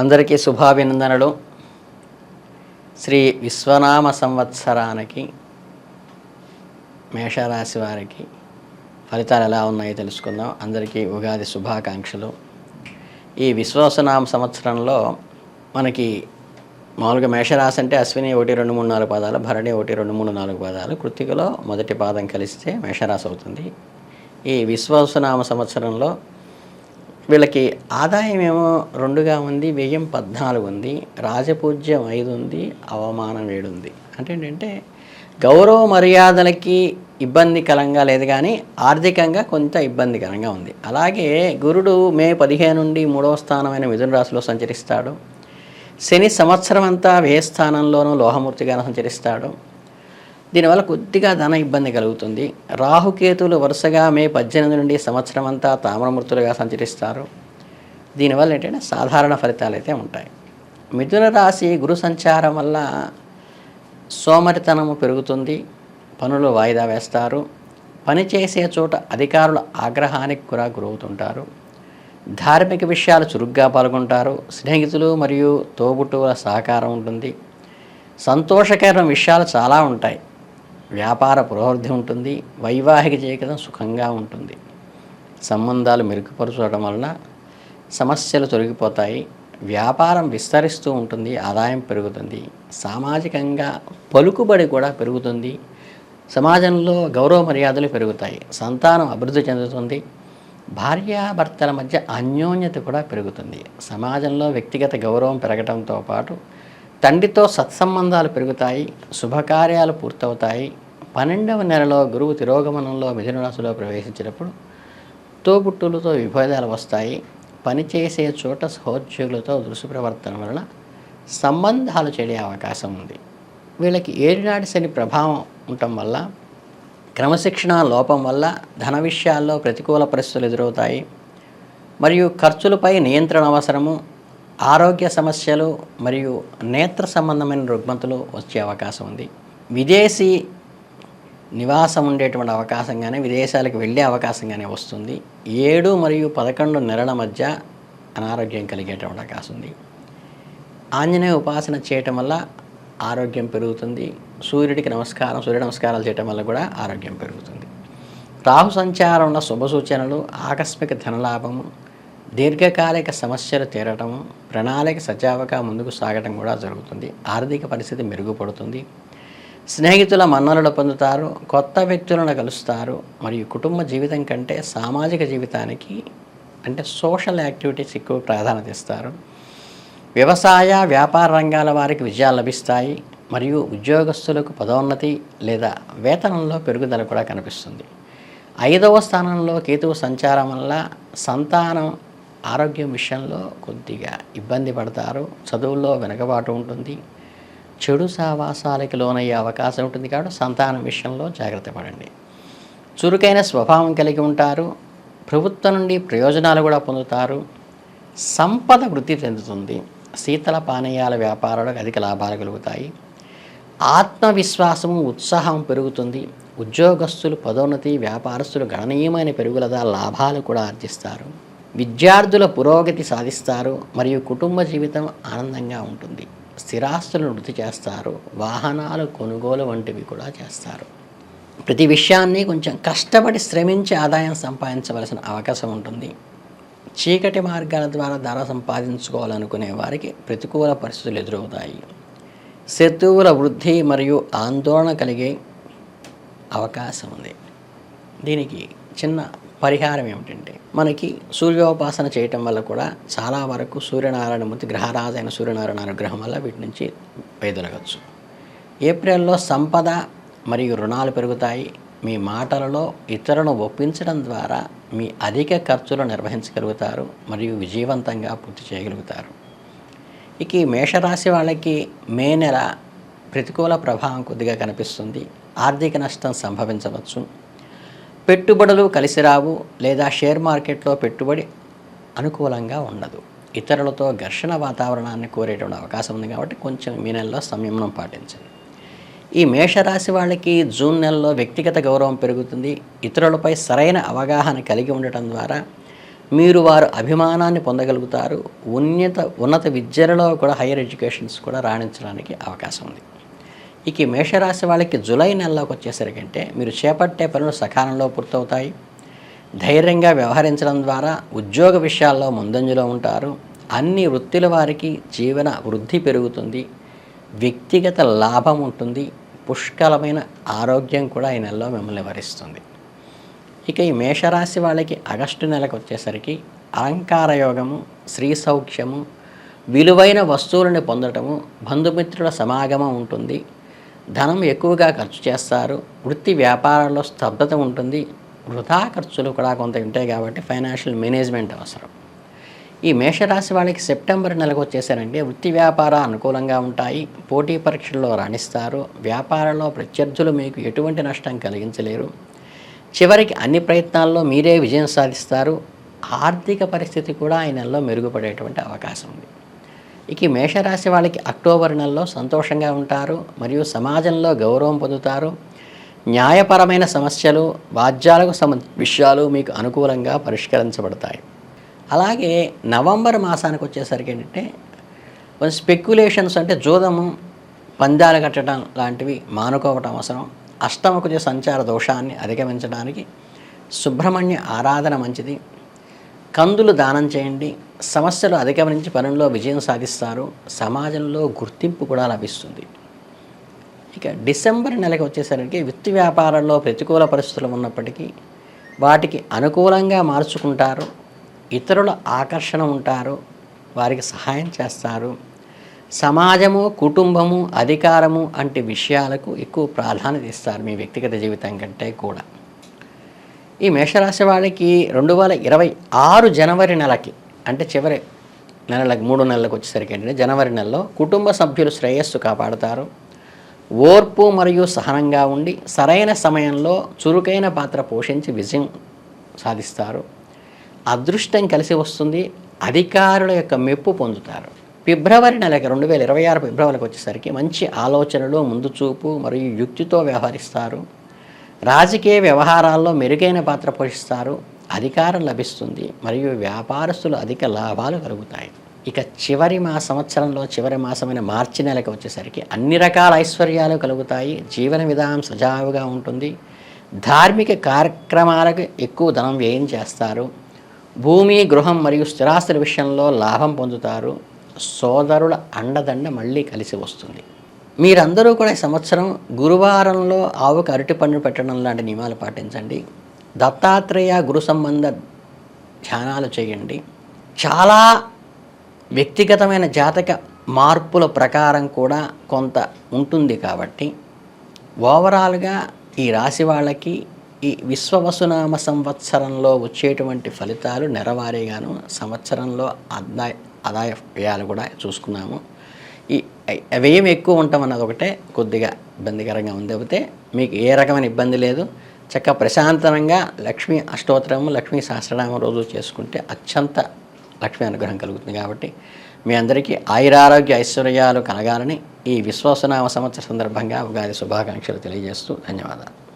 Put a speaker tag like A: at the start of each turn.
A: అందరికీ శుభాభినందనలు. శ్రీ విశ్వనామ సంవత్సరానికి మేషరాశి వారికి ఫలితాలు ఎలా ఉన్నాయో తెలుసుకుందాం. అందరికీ ఉగాది శుభాకాంక్షలు. ఈ విశ్వాసనామ సంవత్సరంలో మనకి మామూలుగా మేషరాశి అంటే అశ్విని ఒకటి రెండు మూడు నాలుగు పాదాలు భరణి ఒకటి రెండు మూడు నాలుగు పాదాలు కృత్తికలో మొదటి పాదం కలిస్తే మేషరాశి అవుతుంది. ఈ విశ్వాసనామ సంవత్సరంలో వీళ్ళకి ఆదాయం ఏమో రెండుగా ఉంది వ్యయం పద్నాలుగు ఉంది రాజపూజ్యం ఐదు ఉంది అవమానం ఏడు ఉంది. అంటే ఏంటంటే గౌరవ మర్యాదలకి ఇబ్బందికరంగా లేదు కానీ ఆర్థికంగా కొంత ఇబ్బందికరంగా ఉంది. అలాగే గురుడు మే పదిహేను నుండి మూడవ స్థానమైన మిథున రాశిలో సంచరిస్తాడు. శని సంవత్సరం అంతా వ్యయస్థానంలోనూ లోహమూర్తిగాను సంచరిస్తాడు. దీనివల్ల కొద్దిగా ధన ఇబ్బంది కలుగుతుంది. రాహుకేతులు వరుసగా మే పద్దెనిమిది నుండి సంవత్సరం అంతా తామ్రమూర్తులుగా సంచరిస్తారు. దీనివల్ల ఏంటంటే సాధారణ ఫలితాలు అయితే ఉంటాయి. మిథున రాశి గురు సంచారం వల్ల సోమరితనము పెరుగుతుంది. పనులు వాయిదా వేస్తారు. పని చేసే చోట అధికారుల ఆగ్రహానికి కూడా గురవుతుంటారు. ధార్మిక విషయాలు చురుగ్గా పాల్గొంటారు. స్నేహితులు మరియు తోబుట్టువుల సహకారం ఉంటుంది. సంతోషకరమైన విషయాలు చాలా ఉంటాయి. వ్యాపార పురోభివృద్ధి ఉంటుంది వైవాహిక జీవితం సుఖంగా ఉంటుంది. సంబంధాలు మెరుగుపరచడం వలన సమస్యలు తొలగిపోతాయి వ్యాపారం విస్తరిస్తూ ఉంటుంది ఆదాయం పెరుగుతుంది సామాజికంగా పలుకుబడి కూడా పెరుగుతుంది సమాజంలో గౌరవ మర్యాదలు పెరుగుతాయి సంతానం అభివృద్ధి చెందుతుంది భార్యాభర్తల మధ్య అన్యోన్యత కూడా పెరుగుతుంది. సమాజంలో వ్యక్తిగత గౌరవం పెరగడంతో పాటు తండ్రితో సత్సంబంధాలు పెరుగుతాయి శుభకార్యాలు పూర్తవుతాయి. పన్నెండవ నెలలో గురువు తిరోగమనంలో మిథున రాశిలో ప్రవేశించినప్పుడు తోబుట్టులతో విభేదాలు వస్తాయి. పనిచేసే చోట సహోద్యోగులతో దృశ్య ప్రవర్తన వలన సంబంధాలు చెడే అవకాశం ఉంది. వీళ్ళకి ఏడినాటి శని ప్రభావం ఉండటం వల్ల క్రమశిక్షణ లోపం వల్ల ధన విషయాల్లో ప్రతికూల పరిస్థితులు ఎదురవుతాయి. మరియు ఖర్చులపై నియంత్రణ అవసరము ఆరోగ్య సమస్యలు మరియు నేత్ర సంబంధమైన రుగ్మతలు వచ్చే అవకాశం ఉంది. విదేశీ నివాసం ఉండేటువంటి అవకాశం కానీ విదేశాలకు వెళ్ళే అవకాశం కానీ వస్తుంది. ఏడు మరియు పదకొండు నెలల మధ్య అనారోగ్యం కలిగేటువంటి అవకాశం ఉంది. ఆంజనేయ ఉపాసన చేయటం వల్ల ఆరోగ్యం పెరుగుతుంది. సూర్యుడికి నమస్కారం సూర్య నమస్కారాలు చేయటం వల్ల కూడా ఆరోగ్యం పెరుగుతుంది. రాహు సంచారం ఉన్న శుభ సూచనలు ఆకస్మిక ధనలాభము దీర్ఘకాలిక సమస్యలు తీరటం ప్రణాళిక సజావుగా ముందుకు సాగటం కూడా జరుగుతుంది. ఆర్థిక పరిస్థితి మెరుగుపడుతుంది. స్నేహితుల మన్ననలు పొందుతారు కొత్త వ్యక్తులను కలుస్తారు మరియు కుటుంబ జీవితం కంటే సామాజిక జీవితానికి అంటే సోషల్ యాక్టివిటీస్ ఎక్కువ ప్రాధాన్యత ఇస్తారు. వ్యవసాయ వ్యాపార రంగాల వారికి విజయాలు లభిస్తాయి మరియు ఉద్యోగస్తులకు పదోన్నతి లేదా వేతనంలో పెరుగుదల కూడా కనిపిస్తుంది. ఐదవ స్థానంలో కేతువు సంచారం వల్ల సంతానం ఆరోగ్యం విషయంలో కొద్దిగా ఇబ్బంది పడతారు. చదువుల్లో వెనకబాటు ఉంటుంది. చెడు సావాసాలకి లోనయ్యే అవకాశం ఉంటుంది కాబట్టి సంతానం విషయంలో జాగ్రత్త పడండి. చురుకైన స్వభావం కలిగి ఉంటారు. ప్రభుత్వం నుండి ప్రయోజనాలు కూడా పొందుతారు. సంపద వృద్ధి చెందుతుంది. శీతల పానీయాల వ్యాపారాలకు అధిక లాభాలు కలుగుతాయి. ఆత్మవిశ్వాసము ఉత్సాహం పెరుగుతుంది. ఉద్యోగస్తులు పదోన్నతి వ్యాపారస్తులు గణనీయమైన పెరుగుల లాభాలు కూడా ఆర్జిస్తారు. విద్యార్థుల పురోగతి సాధిస్తారు మరియు కుటుంబ జీవితం ఆనందంగా ఉంటుంది. స్థిరాస్తులను వృద్ధి చేస్తారు. వాహనాలు కొనుగోలు వంటివి కూడా చేస్తారు. ప్రతి విషయాన్ని కొంచెం కష్టపడి శ్రమించి ఆదాయం సంపాదించవలసిన అవకాశం ఉంటుంది. చీకటి మార్గాల ద్వారా ధర సంపాదించుకోవాలనుకునే వారికి ప్రతికూల పరిస్థితులు ఎదురవుతాయి. శత్రువుల వృద్ధి మరియు ఆందోళన కలిగే అవకాశం ఉంది. దీనికి చిన్న పరిహారం ఏమిటంటే మనకి సూర్యోపాసన చేయటం వల్ల కూడా చాలా వరకు సూర్యనారాయణ మూర్తి గ్రహరాజైన సూర్యనారాయణ అనుగ్రహం వల్ల వీటి నుంచి వైదొలగచ్చు ఏప్రిల్లో సంపద మరియు రుణాలు పెరుగుతాయి. మీ మాటలలో ఇతరులను ఒప్పించడం ద్వారా మీ అధిక ఖర్చులు నిర్వహించగలుగుతారు మరియు విజయవంతంగా పూర్తి చేయగలుగుతారు. ఇక ఈ మేషరాశి వాళ్ళకి మే నెల ప్రతికూల ప్రభావం కొద్దిగా కనిపిస్తుంది. ఆర్థిక నష్టం సంభవించవచ్చు. పెట్టుబడులు కలిసి రావు లేదా షేర్ మార్కెట్లో పెట్టుబడి అనుకూలంగా ఉండదు. ఇతరులతో ఘర్షణ వాతావరణాన్ని కోరేటువంటి అవకాశం ఉంది కాబట్టి కొంచెం మీ నెలలో సంయమనం పాటించండి. ఈ మేషరాశి వాళ్ళకి జూన్ నెలలో వ్యక్తిగత గౌరవం పెరుగుతుంది. ఇతరులపై సరైన అవగాహన కలిగి ఉండటం ద్వారా మీరు వారు అభిమానాన్ని పొందగలుగుతారు. ఉన్నత ఉన్నత విద్యలలో కూడా హైయర్ ఎడ్యుకేషన్స్ కూడా రాణించడానికి అవకాశం ఉంది. ఇక మేషరాశి వాళ్ళకి జూలై నెలలోకి వచ్చేసరికంటే మీరు చేపట్టే పనులు సకాలంలో పూర్తవుతాయి. ధైర్యంగా వ్యవహరించడం ద్వారా ఉద్యోగ విషయాల్లో ముందంజలో ఉంటారు. అన్ని వృత్తుల వారికి జీవన వృద్ధి పెరుగుతుంది. వ్యక్తిగత లాభం ఉంటుంది. పుష్కలమైన ఆరోగ్యం కూడా ఈ నెలలో మిమ్మల్ని వరిస్తుంది. ఇక ఈ మేషరాశి వాళ్ళకి ఆగస్టు నెలకు వచ్చేసరికి అలంకార యోగము స్త్రీ సౌఖ్యము విలువైన వస్తువులను పొందటము బంధుమిత్రుల సమాగమం ఉంటుంది. ధనం ఎక్కువగా ఖర్చు చేస్తారు వృత్తి వ్యాపారాల్లో స్తబ్దత ఉంటుంది వృధా ఖర్చులు కూడా కొంత ఉంటాయి కాబట్టి ఫైనాన్షియల్ మేనేజ్మెంట్ అవసరం. ఈ మేషరాశి వాళ్ళకి సెప్టెంబర్ నెలకు వచ్చేసారంటే వృత్తి వ్యాపార అనుకూలంగా ఉంటాయి పోటీ పరీక్షల్లో రాణిస్తారు వ్యాపారంలో ప్రత్యర్థులు మీకు ఎటువంటి నష్టం కలిగించలేరు. చివరికి అన్ని ప్రయత్నాల్లో మీరే విజయం సాధిస్తారు ఆర్థిక పరిస్థితి కూడా ఈ నెలలో మెరుగుపడేటువంటి అవకాశం ఉంది. ఇక మేషరాశి వాళ్ళకి అక్టోబర్ నెలలో సంతోషంగా ఉంటారు మరియు సమాజంలో గౌరవం పొందుతారు. న్యాయపరమైన సమస్యలు వాద్యాలకు సమ విషయాలు మీకు అనుకూలంగా పరిష్కరించబడతాయి. అలాగే నవంబర్ మాసానికి వచ్చేసరికి ఏంటంటే కొంచెం స్పెక్యులేషన్స్ అంటే జూదము పందాలు కట్టడం లాంటివి మానుకోవటం అవసరం. అష్టమకుజ సంచార దోషాన్ని అధిగమించడానికి సుబ్రహ్మణ్య ఆరాధన మంచిది. కందులు దానం చేయండి. సమస్యలు అధిగమనించి పనుల్లో విజయం సాధిస్తారు సమాజంలో గుర్తింపు కూడా లభిస్తుంది. ఇక డిసెంబర్ నెలకు వచ్చేసరికి విత్తి వ్యాపారంలో ప్రతికూల పరిస్థితులు ఉన్నప్పటికీ వాటికి అనుకూలంగా మార్చుకుంటారు ఇతరుల ఆకర్షణ ఉంటారు వారికి సహాయం చేస్తారు. సమాజము కుటుంబము అధికారము వంటి విషయాలకు ఎక్కువ ప్రాధాన్యత ఇస్తారు మీ వ్యక్తిగత జీవితం కంటే కూడా. ఈ మేషరాశి వాళ్ళకి రెండు వేల ఇరవై ఆరు జనవరి నెలకి అంటే చివరి నెలలకు మూడు నెలలకు వచ్చేసరికి ఏంటంటే జనవరి నెలలో కుటుంబ సభ్యులు శ్రేయస్సు కాపాడుతారు. ఓర్పు మరియు సహనంగా ఉండి సరైన సమయంలో చురుకైన పాత్ర పోషించి విజయం సాధిస్తారు. అదృష్టం కలిసి వస్తుంది అధికారుల యొక్క మెప్పు పొందుతారు. ఫిబ్రవరి నెలకి రెండు వేల ఇరవై ఆరు ఫిబ్రవరికి వచ్చేసరికి మంచి ఆలోచనలు ముందు చూపు మరియు యుక్తితో వ్యవహరిస్తారు. రాజకీయ వ్యవహారాల్లో మెరుగైన పాత్ర పోషిస్తారు. అధికారం లభిస్తుంది మరియు వ్యాపారస్తులు అధిక లాభాలు కలుగుతాయి. ఇక చివరి మా సంవత్సరంలో చివరి మాసమైన మార్చి నెలకు వచ్చేసరికి అన్ని రకాల ఐశ్వర్యాలు కలుగుతాయి. జీవన విధానం సజావుగా ఉంటుంది. ధార్మిక కార్యక్రమాలకు ఎక్కువ ధనం వ్యయం చేస్తారు. భూమి గృహం మరియు స్థిరాస్తుల విషయంలో లాభం పొందుతారు. సోదరుల అండదండ మళ్ళీ కలిసి వస్తుంది. మీరందరూ కూడా ఈ సంవత్సరం గురువారంలో ఆవుకు అరటి పండు పెట్టడం లాంటి నియమాలు పాటించండి. దత్తాత్రేయ గురు సంబంధ ధ్యానాలు చేయండి. చాలా వ్యక్తిగతమైన జాతక మార్పుల ప్రకారం కూడా కొంత ఉంటుంది కాబట్టి ఓవరాల్గా ఈ రాశి వాళ్ళకి ఈ విశ్వవసునామ సంవత్సరంలో వచ్చేటువంటి ఫలితాలు నెరవారీగాను సంవత్సరంలో ఆదాయ ఆదాయ వ్యయాలు కూడా చూసుకున్నాము. ఈ వ్యయం ఎక్కువ ఉండటం అన్నది ఒకటే కొద్దిగా ఇబ్బందికరంగా ఉంది. అయితే మీకు ఏ రకమైన ఇబ్బంది లేదు. చక్క ప్రశాంతంగా లక్ష్మీ అష్టోత్తరము లక్ష్మీ సహస్రనామం రోజు చేసుకుంటే అత్యంత లక్ష్మీ అనుగ్రహం కలుగుతుంది కాబట్టి మీ అందరికీ ఆయురారోగ్య ఐశ్వర్యాలు కలగాలని ఈ విశ్వాసనామ సంవత్సర సందర్భంగా ఉగాది శుభాకాంక్షలు తెలియజేస్తూ ధన్యవాదాలు.